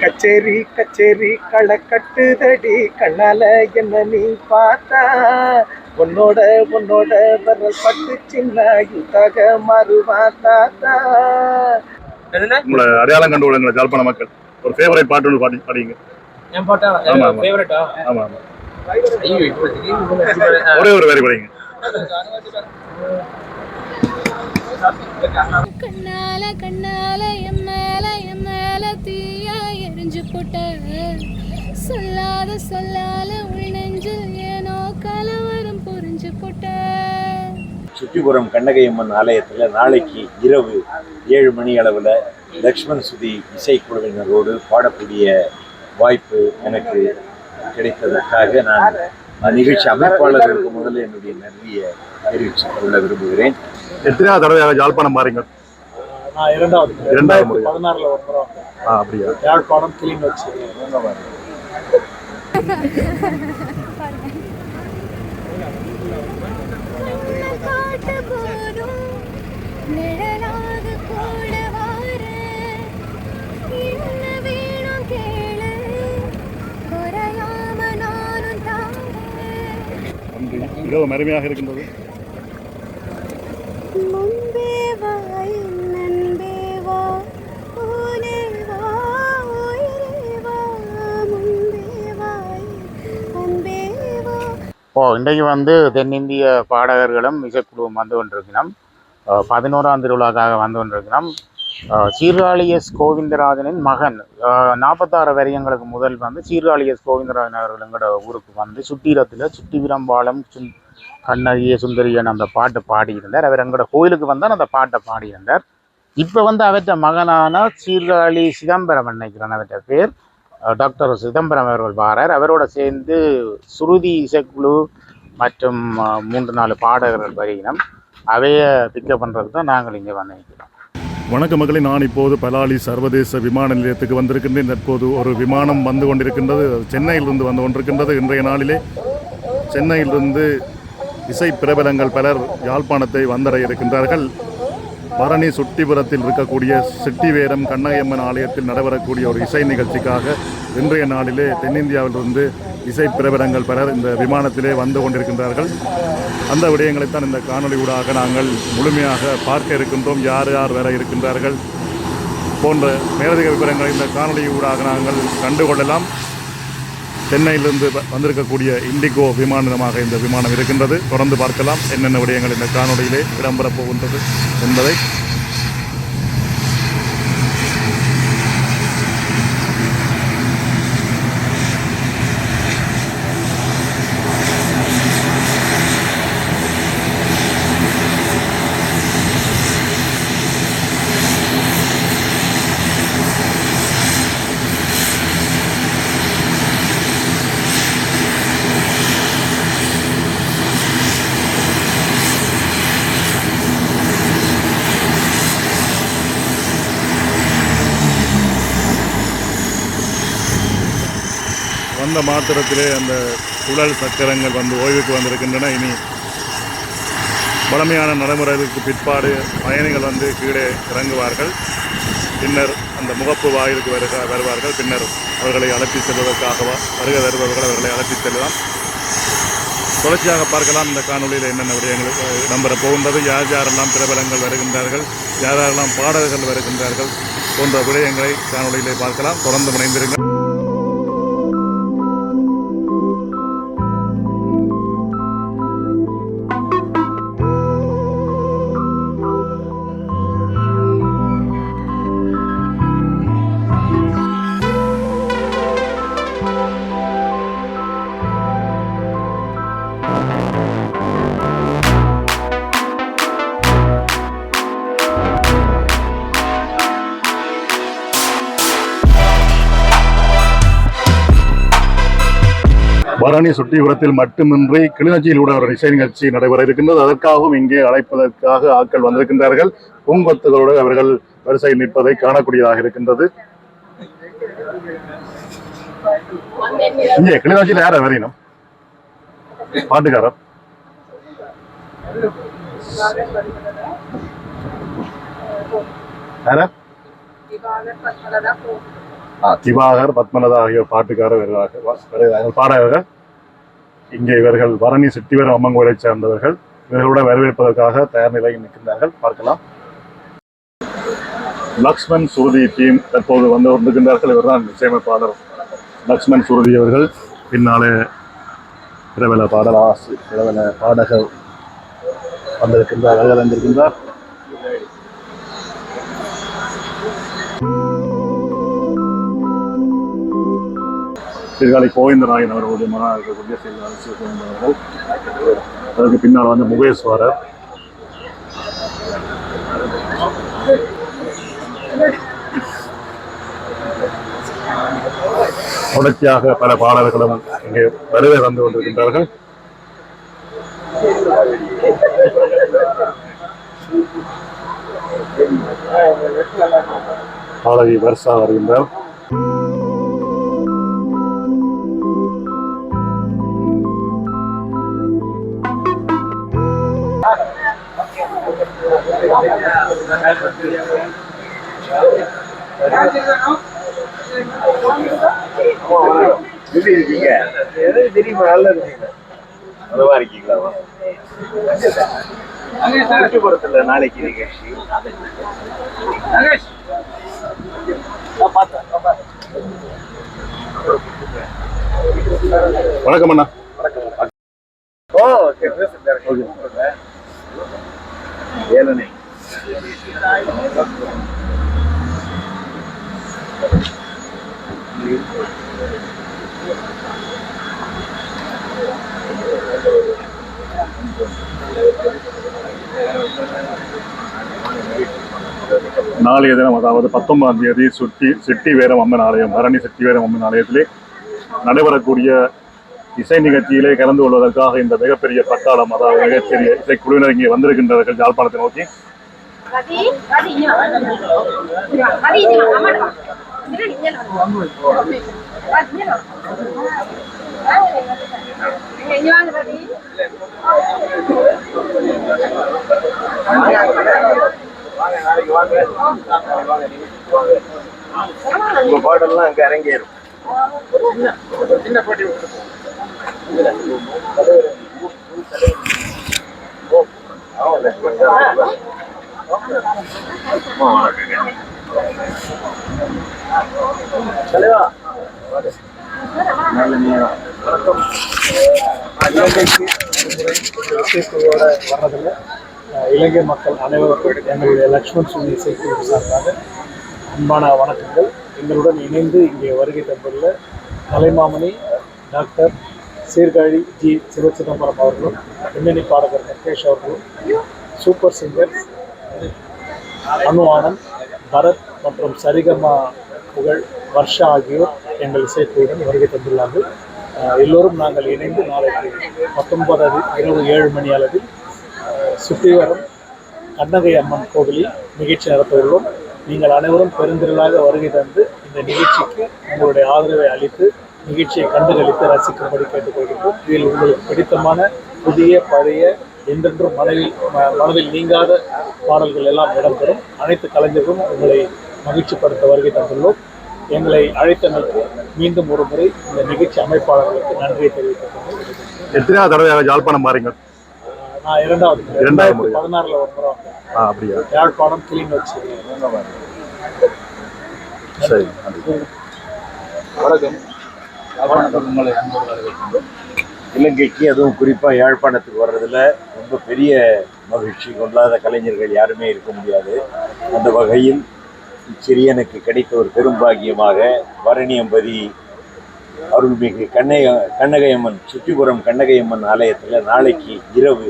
கச்சேரி கச்சேரி களை கட்டுதடி. கண்ணால என்ன நீ பார்த்தா? உன்னோட உன்னோட வரல் பட்டு சின்ன யுத்தாக மாறுவா தாத்தா. உங்களை அடையாளம் கண்டு விடுங்க ஜாழ்ப்பாண மக்கள். ஒரு ஃபேவரட் பாட்டு ஒன்று பாடி பாடிங்க. என் பாட்டா. ஃபேவரட்டா ஆமா. ஆமா. ஒரே ஒரு வரி படிங்க. கண்ணால கண்ணால என் மேல என் மேல தீயா எரிஞ்சு போட்ட சொல்லாத சொல்லால உள் நெஞ்சில் ஏனோ கலவரம் புரிஞ்சு போட்ட. சுற்றிபுரம் கண்ணகையம்மன் ஆலயத்தில் நாளைக்கு இரவு ஏழு மணி அளவில் லக்ஷ்மண் சுதி இசைக்குழுவினரோடு பாடக்கூடிய வாய்ப்பு எனக்கு கிடைத்ததற்காக நான் நிகழ்ச்சி அமைப்பாளர்களுக்கு முதல்ல என்னுடைய நன்றியை தெரிவித்துக் கொள்ள விரும்புகிறேன். எத்தனையாவது தடவையாக ஜாழ்ப்பாணம் மாறீங்க நான் இரண்டாவது இரண்டாவது முறை. பதினாறுல ஒரு முறை. ஆ அப்படியா யாழ்ப்பாணம் காட்ட போதும் நிழலாக கூட வார என்ன வேணும் கேளு குறையாம நானும் தாரேன் நன்றி மிகவும் அருமையாக இருக்கின்றது இப்போ இன்றைக்கு வந்து தென்னிந்திய பாடகர்களும் இசைக்குழுவும் வந்து கொண்டிருக்கிறோம் பதினோராம் திருவிழாக்காக வந்து கொண்டிருக்கிறோம் சீர்காழி எஸ் கோவிந்தராஜனின் மகன் நாற்பத்தாறு வரியங்களுக்கு முதல் வந்து சீர்காழி எஸ் கோவிந்தராஜன் அவர்கள் ஊருக்கு வந்து சுட்டீரத்தில் சுட்டி விரம்பாலம் சுந் கண்ணகிய சுந்தரியன் அந்த பாட்டு பாடியிருந்தார். அவர் எங்களோட கோயிலுக்கு வந்தால் அந்த பாட்டை பாடியிருந்தார். இப்போ வந்து அவற்ற மகனான சீர்காழி சிதம்பரம் நினைக்கிறேன் அவற்ற பேர் டாக்டர் சிதம்பரம் அவர்கள் வாரார். அவரோட சேர்ந்து சுருதி இசைக்குழு மற்றும் மூன்று நாலு பாடகர்கள் வரையினம் அவைய பிக்கப் பண்ணுறதுக்கு தான் நாங்கள் இங்கே வந்திருக்கிறோம். நிற்கிறோம் வணக்க மக்களை நான் இப்போது பலாலி சர்வதேச விமான நிலையத்துக்கு வந்திருக்கின்றேன். தற்போது ஒரு விமானம் வந்து கொண்டிருக்கின்றது. சென்னையிலிருந்து வந்து கொண்டிருக்கின்றது. இன்றைய நாளிலே சென்னையிலிருந்து இசை பிரபலங்கள் பலர் யாழ்ப்பாணத்தை வந்தடைய இருக்கின்றார்கள். பரணி சுட்டிபுரத்தில் இருக்கக்கூடிய சிட்டிவேரம் கண்ணகையம்மன் ஆலயத்தில் நடைபெறக்கூடிய ஒரு இசை நிகழ்ச்சிக்காக இன்றைய நாளிலே தென்னிந்தியாவிலிருந்து இசை பிரபலங்கள் பலர் இந்த விமானத்திலே வந்து கொண்டிருக்கின்றார்கள். அந்த விடயங்களைத்தான் இந்த காணொளி ஊடாக நாங்கள் முழுமையாக பார்க்க இருக்கின்றோம். யார் யார் வர இருக்கின்றார்கள் போன்ற மேலதிக விவரங்களை இந்த காணொலி ஊடாக நாங்கள் கண்டுகொள்ளலாம் சென்னையிலிருந்து வ- வந்திருக்கக்கூடிய இண்டிகோ விமானமாக இந்த விமானம் இருக்கின்றது. தொடர்ந்து பார்க்கலாம். என்னென்ன விடயங்கள் இந்த காணொலியிலே இடம்பெறப் போகின்றது என்பதை வந்த மாத்திரத்திலே அந்த சுழல் சக்கரங்கள் வந்து ஓய்வுக்கு வந்திருக்கின்றன. இனி பழமையான நடைமுறைகளுக்கு பிற்பாடு பயணிகள் வந்து கீழே இறங்குவார்கள். பின்னர் அந்த முகப்பு வாயிலுக்கு வருக வருவார்கள். பின்னர் அவர்களை அழைத்து செல்வதற்காக வருகை வருபவர்கள் அவர்களை அழைத்து செல்லலாம். தொடர்ச்சியாக பார்க்கலாம் இந்த காணொலியில் என்னென்ன விடயங்கள் அஹ், இடம்பெறப் போகின்றது யார் யாரெல்லாம் பிரபலங்கள் வருகின்றார்கள் யார் யாரெல்லாம் பாடகர்கள் வருகின்றார்கள் போன்ற விடயங்களை காணொலியிலே பார்க்கலாம். தொடர்ந்து முனைந்திருங்கள் பரணி சுட்டிபுரத்தில் மட்டுமின்றி கிளிநொச்சியில் கூட ஒரு இசை நிகழ்ச்சி நடைபெற இருக்கின்றது. அதற்காகவும் இங்கே அழைப்பதற்காக ஆட்கள் வந்திருக்கின்றார்கள். பூங்கொத்துகளோடு அவர்கள் வரிசையில் நிற்பதை காணக்கூடியதாக இருக்கின்றது. இங்கே கிளிநொச்சியில் யார வரையணும் பாட்டுக்காரர். யார திவாகர் பத்மலதா ஆகியோர் பாட்டுக்காரர் வருகிறார்கள் வா- வருகிறார்கள் பாடகர்கள். இங்கே இவர்கள் பரணி சிட்டிவரம் அம்மன் சேர்ந்தவர்கள். இவர்களோட வரவேற்பதற்காக தயார் நிலையில் நிற்கின்றார்கள். பார்க்கலாம். லக்ஷ்மண் சுருதி டீம் தற்போது வந்து கொண்டிருக்கின்றார்கள். இவர்தான் இசையமைப்பாளர் லக்ஷ்மண் சுருதி அவர்கள். பின்னாலே பிரபல பாடல் பிரபல பாடகர் வந்திருக்கின்றார் அழகர் வந்திருக்கின்றார். சீர்காழி கோவிந்தராயன் அவர்களுடைய மகனாக இருக்கக்கூடிய சீர்காழி சிவகோவிந்தன் அவர்கள். அதற்கு பின்னால் வந்து முகேஸ்வரர் தொடர்ச்சியாக பல பாடல்களும் இங்கே வருகை வந்து கொண்டிருக்கின்றார்கள். பாடகி வருஷா வருகின்றார். எப்படி இருக்கீங்க தெரியுமா நல்லா இருக்கீங்க இருக்கீங்களா சுற்றுப்புறத்துல நாளைக்கு நிகழ்ச்சி வணக்கம் அண்ணா ஓ ஓகே. வேலனை நாளைய தினம் அதாவது பத்தொன்பதாம் தேதி சுட்டி சிட்டி வேரம் அம்மன் ஆலயம் பரணி சிட்டி வேரம் அம்மன் ஆலயத்திலே நடைபெறக்கூடிய இசை நிகழ்ச்சியிலே கலந்து கொள்வதற்காக இந்த மிகப்பெரிய பட்டாளம் அதாவது மிகப்பெரிய இசைக்குழுவினர் இங்கே வந்திருக்கின்றார்கள் யாழ்ப்பாணத்தை நோக்கி. உங்க பாடல்லாம் அங்க அரங்கேறும். சின்ன போட்டி தலைவா வணக்கம் இலங்கைக்கு வர்றதில் இலங்கை மக்கள் அனைவருக்கும் எங்களுடைய லக்ஷ்மண் சுவாமி சேர்க்கை சார்பாக அன்பான வணக்கங்கள். எங்களுடன் இணைந்து இங்கே வருகை தந்துள்ள கலைமாமணி டாக்டர் சீர்காழி ஜி சிவச்சிதம்பரம் அவர்களும் பின்னணி பாடகர் மகேஷ் அவர்களும் சூப்பர் சிங்கர்ஸ் அனு ஆனந்த் பரத் மற்றும் சரிகமா புகழ் வர்ஷா ஆகியோர் எங்கள் இசைக்குழுவுடன் வருகை தந்துள்ளார்கள். எல்லோரும் நாங்கள் இணைந்து நாளைக்கு பத்தொன்பதாவது இரவு ஏழு மணி அளவில் சுற்றிவரம் கண்ணகை அம்மன் கோவிலில் நிகழ்ச்சி நடத்த உள்ளோம் நீங்கள் அனைவரும் பெருந்திரளாக வருகை தந்து இந்த நிகழ்ச்சிக்கு உங்களுடைய ஆதரவை அளித்து நிகழ்ச்சியை கண்டுகளித்து ரசிக்கும்படி கேட்டுக்கொள்கின்றோம். இதில் உங்களுக்கு பிடித்தமான புதிய பழைய என்றென்றும் மனதில் மனதில் நீங்காத பாடல்கள் எல்லாம் இடம்பெறும். அனைத்து கலைஞர்களும் உங்களை மகிழ்ச்சிப்படுத்த வருகை தந்துள்ளோம். எங்களை அழைத்தமைக்கு மீண்டும் ஒரு முறை இந்த நிகழ்ச்சி அமைப்பாளர்களுக்கு நன்றியை தெரிவித்துக் எத்தனையாவது தடவையாக யாழ்ப்பாணம் மாறீங்க? நான் இரண்டாவது முறை, இரண்டாவது ரெண்டாயிரத்தி முறையா? பதினாறுல ஒரு முறை அப்படியா? யாழ்ப்பாணம் கிளிநொச்சி. சரி வணக்கம். உங்களை அன்போடு வரவேற்கின்றோம் இலங்கைக்கு அதுவும் குறிப்பாக யாழ்ப்பாணத்துக்கு வர்றதில் ரொம்ப பெரிய மகிழ்ச்சி கொள்ளாத கலைஞர்கள் யாருமே இருக்க முடியாது. அந்த வகையில் இச்சிறியனுக்கு கிடைத்த ஒரு பெரும்பாகியமாக பரணியம்பதி அருள்மிகு கண்ணைய கண்ணகையம்மன் சுற்றிபுரம் கண்ணகையம்மன் ஆலயத்தில் நாளைக்கு இரவு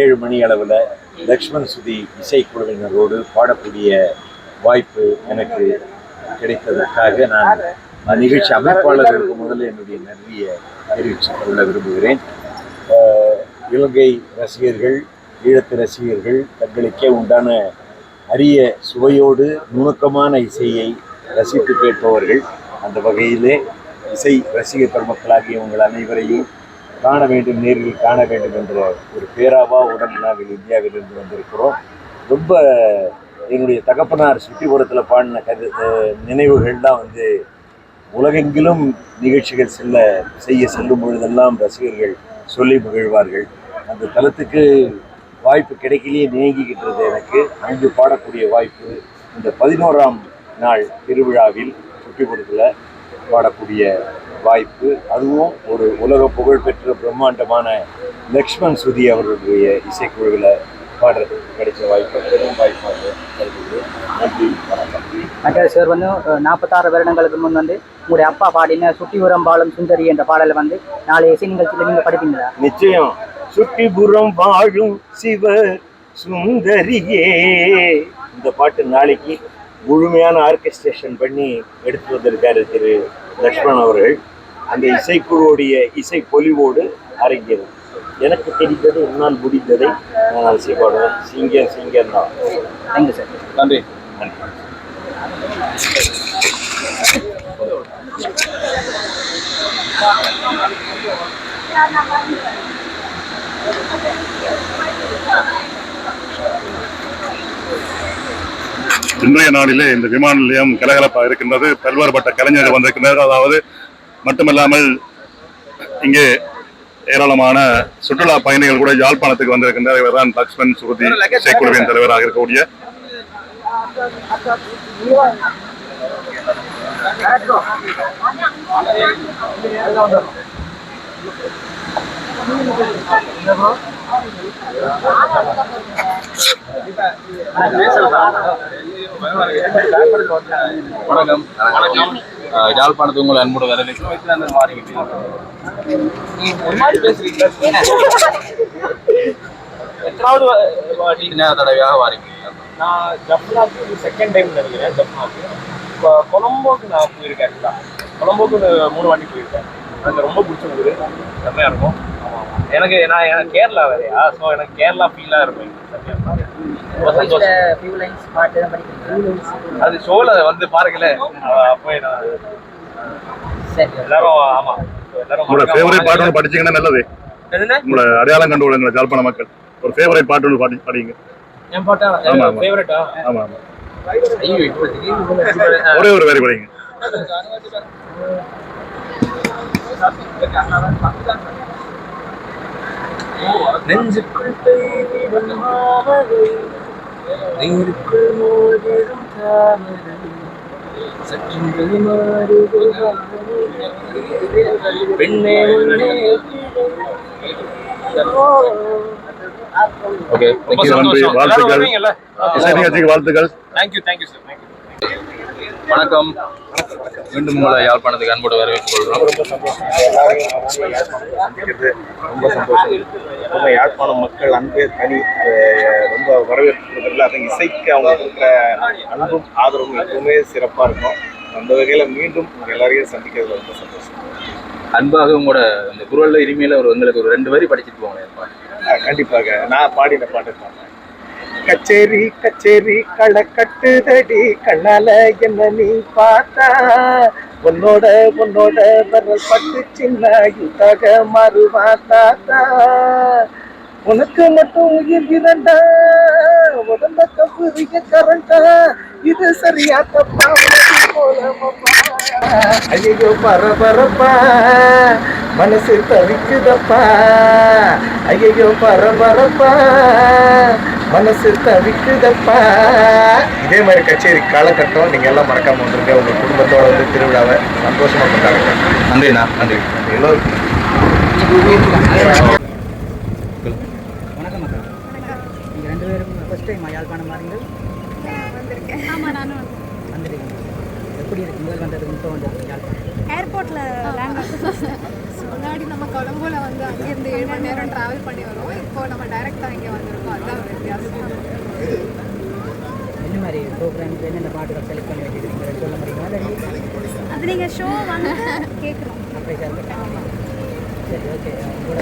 ஏழு மணி அளவில் லக்ஷ்மண் சுதி இசைக்குழுவினரோடு பாடக்கூடிய வாய்ப்பு எனக்கு கிடைத்ததற்காக நான் நிகழ்ச்சி அமைப்பாளர்களுக்கு முதல்ல என்னுடைய நன்றியை தெரிவித்துக் கொள்ள விரும்புகிறேன். இலங்கை ரசிகர்கள் ஈழத்து ரசிகர்கள் தங்களுக்கே உண்டான அரிய சுவையோடு நுணுக்கமான இசையை ரசித்து கேட்பவர்கள் அந்த வகையிலே இசை ரசிக பெருமக்களாகிய உங்கள் அனைவரையும் காண வேண்டும் நேரில் காண வேண்டும் என்ற ஒரு பேராவாவுடன் நாங்கள் இந்தியாவிலிருந்து வந்திருக்கிறோம். ரொம்ப என்னுடைய தகப்பனார் சுற்றிப்புறத்தில் பாடின கரு நினைவுகள்லாம் வந்து உலகெங்கிலும் நிகழ்ச்சிகள் செல்ல செய்ய செல்லும் பொழுதெல்லாம் ரசிகர்கள் சொல்லி மகிழ்வார்கள். அந்த தளத்துக்கு வாய்ப்பு கிடைக்கலையே நீங்கிக்கின்றது எனக்கு. அங்கு பாடக்கூடிய வாய்ப்பு இந்த பதினோராம் நாள் திருவிழாவில் சுற்றிப்புறத்தில் பாடக்கூடிய வாய்ப்பு. அதுவும் ஒரு உலக புகழ்பெற்ற பிரம்மாண்டமான லக்ஷ்மண் சுதி அவர்களுடைய இசைக்குழுவில் பாடுறது கிடைச்ச வாய்ப்பு பெரும் வாய்ப்பாக கருதுகிறேன் நன்றி வணக்கம் சார் வந்து நாற்பத்தாறு வருடங்களுக்கு முன் வந்து உங்களுடைய அப்பா பாடின சுட்டி உரம்பாலும் சுந்தரி என்ற பாடலை வந்து நாளை இசை நிகழ்ச்சியில் நீங்கள் படிப்பீங்களா? நிச்சயம். சுட்டிபுறம் வாழும் சிவ சுந்தரியே. இந்த பாட்டு நாளைக்கு முழுமையான ஆர்கெஸ்ட்ரேஷன் பண்ணி எடுத்து வந்திருக்காரு திரு லக்ஷ்மண் அவர்கள். அந்த இசைக்குழுவுடைய இசை பொலிவோடு அரங்கேறும். எனக்கு தெரிந்தது என்னால் முடிந்ததை பாடுவேன் சிங்கர் சிங்கர் தான் தேங்க்யூ சார். நன்றி. இன்றைய நாளிலே இந்த விமான நிலையம் கலகலப்பாக இருக்கின்றது. பல்வேறுபட்ட கலைஞர்கள் வந்திருக்கின்றனர் அதாவது மட்டுமல்லாமல் இங்கே ஏராளமான சுற்றுலா பயணிகள் கூட யாழ்ப்பாணத்துக்கு வந்திருக்கின்றனர் இவர்தான் லக்ஷ்மண் சுருதி இசைக்குழுவின் தலைவராக இருக்கக்கூடிய வணக்கம் வணக்கம். யாழ்ப்பாணத்து உங்களை அன்போடு வரவேற்கிறோம் வயசுல இருந்து மாறிக்கிட்டீங்க ஒரு மாதிரி பேசுறீங்க எத்தனாவது வாட்டி என்ன தடவையாக வாரிக்கிறீங்க நான் ஜப்னாக்கு இது செகண்ட் டைம் நினைக்கிறேன் ஜப்னாக்கு இப்போ கொலம்போக்கு நான் போயிருக்கேன் கொலம்போக்கு மூணு வாட்டி போயிருக்கேன். எனக்கு ரொம்ப பிடிச்சிருந்தது. செம்மையாக இருக்கும். எனக்கு நான் எனக்கு கேரளா வேறையா? ஸோ எனக்கு கேரளா ஃபீலாக படிக்கிறீங்களா? அது ஷோல வந்து பாருங்களேன். அப்போ நான் சரி. எல்லாரும் ஆமா. எல்லாரும் உங்களோட ஃபேவரட் பாட்டு ஒன்று படிச்சீங்கன்னா நல்லது. உங்களோட அடையாளம் கண்டு விடுங்க ஜாழ்ப்பாண மக்கள். ஒரு ஃபேவரட் பாட்டு ஒன்று பாடி படிங்க. என் பாட்டா? ஆமா. ஃபேவரட்டா ஆமா ஆமா. ஐயோ இப்போ திடீர்னு ஒரே ஒரு வரி படிங்க. நெஞ்சுக்குள் பெய்திடும் மாமழை நீருக்குள் மூழ்கிடும் தாமரை சற்றென்று. பெண்ணே உன்னே ஓகே வாழ்த்துக்கள். வாழ்த்துக்கள். தேங்க்யூ தேங்க்யூ சார் தேங்க்யூ வணக்கம். மீண்டும் உங்களை யாழ்ப்பாணத்துக்கு அன்போடு வரவேற்றுக் கொள்கிறோம். ரொம்ப சந்தோஷம். ரொம்ப சந்தோஷம் ரொம்ப யாழ்ப்பாணம் மக்கள் அன்பே தனி ரொம்ப வரவேற்கிறதுல அது இசைக்கு அவங்க கொடுக்குற அன்பும் ஆதரவும் எப்பவுமே சிறப்பாக இருக்கும். அந்த வகையில் மீண்டும் எல்லாரையும் சந்திக்கிறதுல ரொம்ப சந்தோஷம். அன்பாக உங்களோட இந்த குரல்ல இனிமேல ஒரு எங்களுக்கு ஒரு ரெண்டு வரி படிச்சுட்டு. அஹ் கண்டிப்பாக. நான் பாடின பாட்டு பாடுறேன் கச்சேரி கச்சேரி களை கட்டுதடி கண்ணால என்ன நீ பார்த்தா? உன்னோட உன்னோட வரல் பட்டு சின்ன யுத்தாக மாறுவா தாத்தா. உனக்கு மட்டும் உயிர் இரண்டா உடம்ப கவுரிய கரண்டா. இது சரியா தப்பா உனக்கு போலமப்பா ஐயோ பரபரப்பா மனசு தவிக்குதப்பா. ஐயோ பரபரப்பா மனசு தவிக்குதப்பா. இதே மாதிரி கச்சேரி காலகட்டம் நீங்க எல்லாம் மறக்காம வந்துருங்க. உங்க குடும்பத்தோட வந்து திருவிழாவை சந்தோஷமா கொண்டாடுங்க. நன்றிண்ணா நன்றி. எல்லோருக்கும் வணக்கம் அக்கா நீங்கள் ரெண்டு பேரும் ஃபர்ஸ்ட் டைம் யாழ்ப்பாணம் மாறீங்க ஆமாம் நானும் வந்துருக்கீங்க. எப்படி இருக்கு? முதல் வந்ததுக்கு இப்போ வந்தது யாழ்ப்பாணம்? ஏர்போர்ட்டில் லேண்ட் முன்னாடி நம்ம கொலம்போல வந்து அங்கேருந்து ஏழு மணி நேரம் ட்ராவல் பண்ணி வரோம் இப்போ நம்ம டைரெக்டாக இங்கே வந்திருக்கோம். வித்தியாசம் என்ன மாதிரி ப்ரோக்ராமுக்கு என்னென்ன பாட்டுகள் செலக்ட் பண்ணி வச்சுருக்கீங்க சொல்ல முடியுமா? அது நீங்கள் ஷோ வந்து கேட்குறோம் அப்படியே சார் சரி ஓகே உங்களோட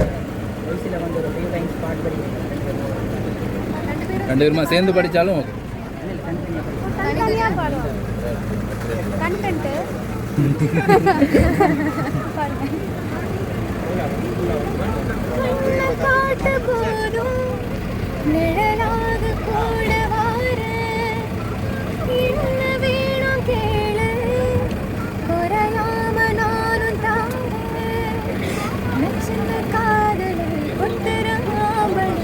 வயசில் வந்து ஒரு ஃபியூ லைன்ஸ் பாட்டு படிக்கிறீங்க ரெண்டு பேரும் ரெண்டு பேருமா சேர்ந்து படித்தாலும் பாடுவோம் கண்டென்ட்டு காட்டு போதும். நிழலாக கூட வார என்ன வேணும் கேளு குறையாம நானும் தார சின்ன காதல் உத்தரவாமல்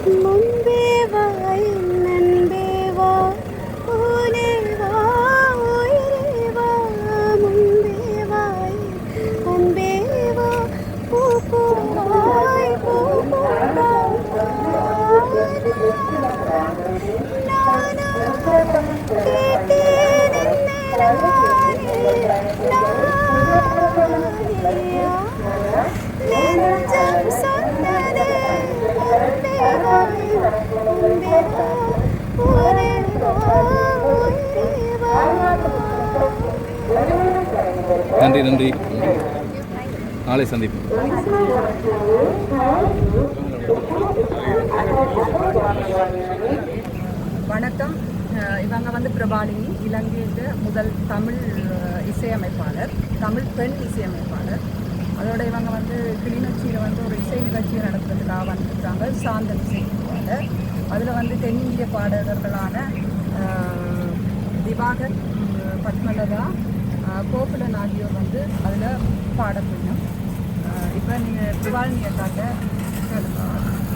என் நண்பே வா ஊனே நன்றி நன்றி. நாளை சந்திப்போம். வணக்கம். இவங்க வந்து பிரபாலினி இலங்கையில் முதல் தமிழ் இசையமைப்பாளர் தமிழ் பெண் இசையமைப்பாளர். அதோட இவங்க வந்து கிளிநொச்சியில் வந்து ஒரு இசை நிகழ்ச்சியை நடத்துறதுக்காக வந்திருக்காங்க. சாந்தன் இசை. இசைப்பாளர் அதில் வந்து தென்னிந்திய பாடகர்களான திவாகர் பத்மலதா கோகுலன் ஆகியோர் வந்து அதில் பாடப்படும் இப்போ நீங்கள் திவாலினியை காட்ட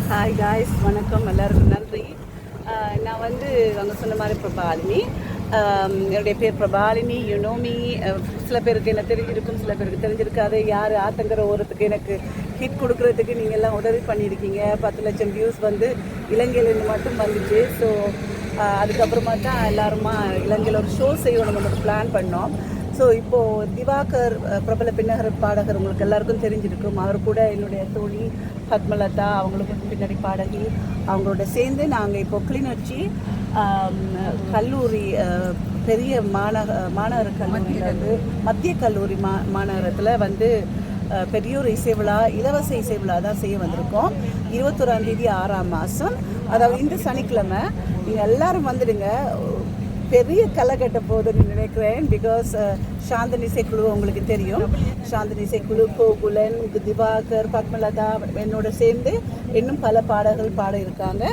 ஹாய் காய்ஸ் வணக்கம் எல்லாருக்கும் நன்றி. நான் வந்து அவங்க சொன்ன மாதிரி இப்போ ஆம், என்னுடைய பேர் பிரபாலினி யுனோமி சில பேருக்கு என்ன தெரிஞ்சிருக்கும் சில பேருக்கு தெரிஞ்சிருக்காது. யார் ஆத்தங்கிற ஓரத்துக்கு எனக்கு ஹிட் கொடுக்குறதுக்கு நீங்கள் எல்லாம் உதவி பண்ணியிருக்கீங்க. பத்து லட்சம் வியூஸ் வந்து இலங்கையிலேருந்து மட்டும் வந்துச்சு. ஸோ அதுக்கப்புறமா தான் எல்லாருமா இலங்கையில் ஒரு ஷோ செய்யணும் நம்ம பிளான் பண்ணோம். ஸோ இப்போது திவாகர் பிரபல பின்னகர் பாடகர் உங்களுக்கு எல்லாருக்கும் தெரிஞ்சிருக்கும். அவர் கூட என்னுடைய தோழி பத்மலதா அவங்களுக்கு பின்னாடி பாடகி. அவங்களோட சேர்ந்து நாங்கள் இப்போ கிளிநொச்சி கல்லூரி பெரிய மாநக மாணவர் கல்லூரியில் வந்து மத்திய கல்லூரி மா மாநகரத்தில் வந்து அஹ், பெரிய ஒரு இசை விழா இலவச இசை விழா தான் செய்ய வந்திருக்கோம். இருபத்தொராம் தேதி ஆறாம் மாதம் அதாவது இந்த சனிக்கிழமை. நீங்கள் எல்லாரும் வந்துடுங்க. பெரிய களை கட்ட போகுதுன்னு நினைக்கிறேன் பிகாஸ் uh, சாந்தினி இசைக்குழு உங்களுக்கு தெரியும். சாந்தினி இசைக்குழு கோகுலன் திவாகர் பத்மலதா என்னோட சேர்ந்து இன்னும் பல பாடல்கள் பாட இருக்காங்க.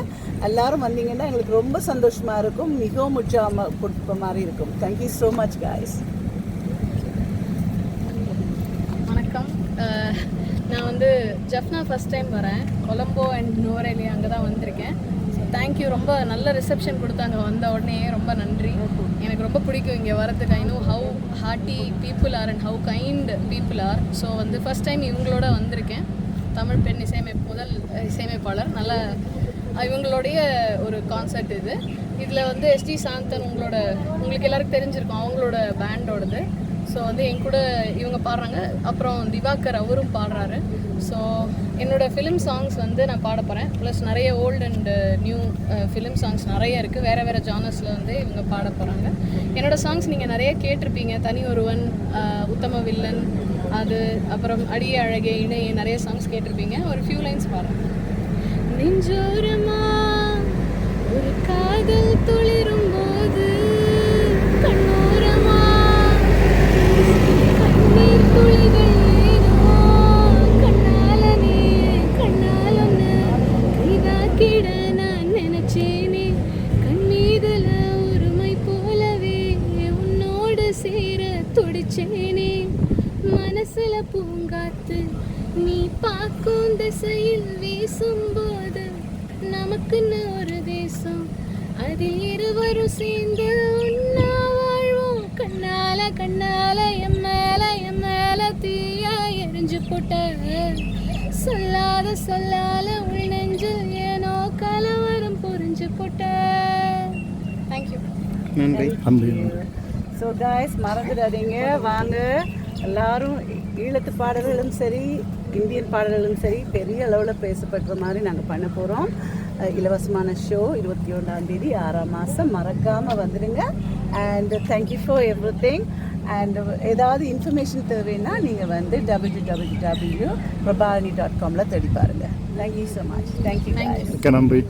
எல்லாரும் வந்தீங்கன்னா எங்களுக்கு ரொம்ப சந்தோஷமாக இருக்கும். மிகவும் உற்சாகமாக கொடுத்த மாதிரி இருக்கும். தேங்க்யூ ஸோ மச் காய்ஸ் வணக்கம். நான் வந்து ஜஃப்னா ஃபஸ்ட் டைம் வரேன். கொலம்போ அண்ட் நோரேலி அங்கே தான் வந்திருக்கேன். தேங்க்யூ ரொம்ப நல்ல ரிசப்ஷன் கொடுத்தாங்க. வந்த உடனே ரொம்ப நன்றி. எனக்கு ரொம்ப பிடிக்கும் இங்கே வரதுக்கு. I know how hearty people are and how kind people are so வந்து ஃபஸ்ட் டைம் இவங்களோட வந்திருக்கேன். தமிழ் பெண் இசையமை முதல் இசையமைப்பாளர். நல்ல இவங்களுடைய ஒரு கான்சர்ட் இது. இதில் வந்து எஸ்டி சாந்தன் உங்களோட உங்களுக்கு எல்லாருக்கும் தெரிஞ்சிருக்கும். அவங்களோட பேண்டோடது ஸோ வந்து என் கூட இவங்க பாடுறாங்க. அப்புறம் திவாகர் அவரும் பாடுறாரு. ஸோ என்னோடய ஃபிலிம் சாங்ஸ் வந்து நான் பாட போகிறேன் ப்ளஸ் நிறைய old and new film songs நிறைய இருக்குது வேறு வேறு ஜானர்ஸில் வந்து இவங்க பாட போகிறாங்க என்னோடய சாங்ஸ் நீங்கள் நிறைய கேட்டிருப்பீங்க. தனி ஒருவன் uh, உத்தம வில்லன் அது அப்புறம் அடிய அழகே இணைய நிறைய சாங்ஸ் கேட்டிருப்பீங்க. ஒரு ஃபியூ லைன்ஸ் பாடுறேன் நெஞ்சோரமா எரிஞ்சு போட்ட சொல்லாத சொல்லால உள் நெஞ்சில் ஏனோ கலவரம் புரிஞ்சு போட்ட தேங்க்யூ நன்றி. நன்றி ஸோ காய்ஸ் மறந்துடாதீங்க. வாங்க. எல்லாரும் ஈழத்து பாடல்களும் சரி இந்தியன் பாடல்களும் சரி பெரிய அளவில் பேசப்படுற மாதிரி நாங்கள் பண்ண போகிறோம் இலவசமான ஷோ இருபத்தி ஒன்றாம் தேதி ஆறாம் மாதம் மறக்காமல் வந்துடுங்க. And thank you for everything and ஏதாவது இன்ஃபர்மேஷன் தேவைன்னா நீங்கள் வந்து W W W Prabharani dot காமில் தேடி பாருங்கள் தேங்க்யூ ஸோ மச் தேங்க்யூ நன்றி.